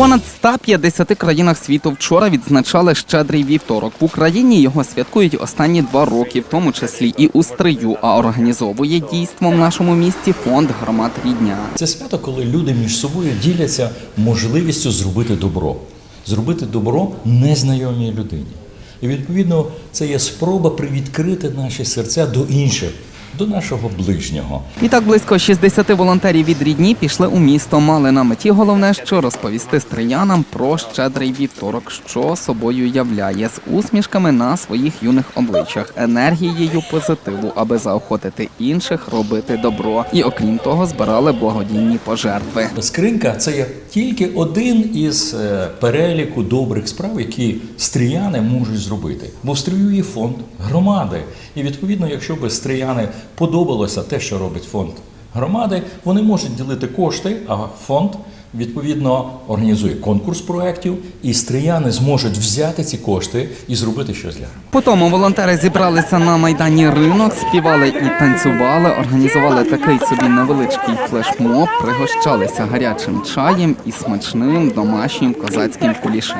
понад 150 країнах світу вчора відзначали щедрий вівторок. В Україні його святкують останні два роки, в тому числі і у стрию. А організовує дійство в нашому місті фонд громад рідня. Це свято, коли люди між собою діляться можливістю зробити добро, зробити добро незнайомій людині. І відповідно це є спроба привідкрити наші серця до інших, до нашого ближнього. І так близько 60 волонтерів від рідні пішли у місто. Мали на меті головне, що розповісти стріянам про щедрий вівторок, що собою являє з усмішками на своїх юних обличчях, енергією позитиву, аби заохотити інших робити добро. І окрім того, збирали благодійні пожертви. Скринька це є тільки один із е, переліку добрих справ, які стріяни можуть зробити. Бо в стрію є фонд громади. І відповідно, якщо би стріяни подобалося те, що робить фонд громади, вони можуть ділити кошти, а фонд. Відповідно організує конкурс проєктів, і стріяни зможуть взяти ці кошти і зробити щось для громади. Потім волонтери зібралися на майдані ринок, співали і танцювали, організували такий собі невеличкий флешмоб, пригощалися гарячим чаєм і смачним домашнім козацьким кулішем.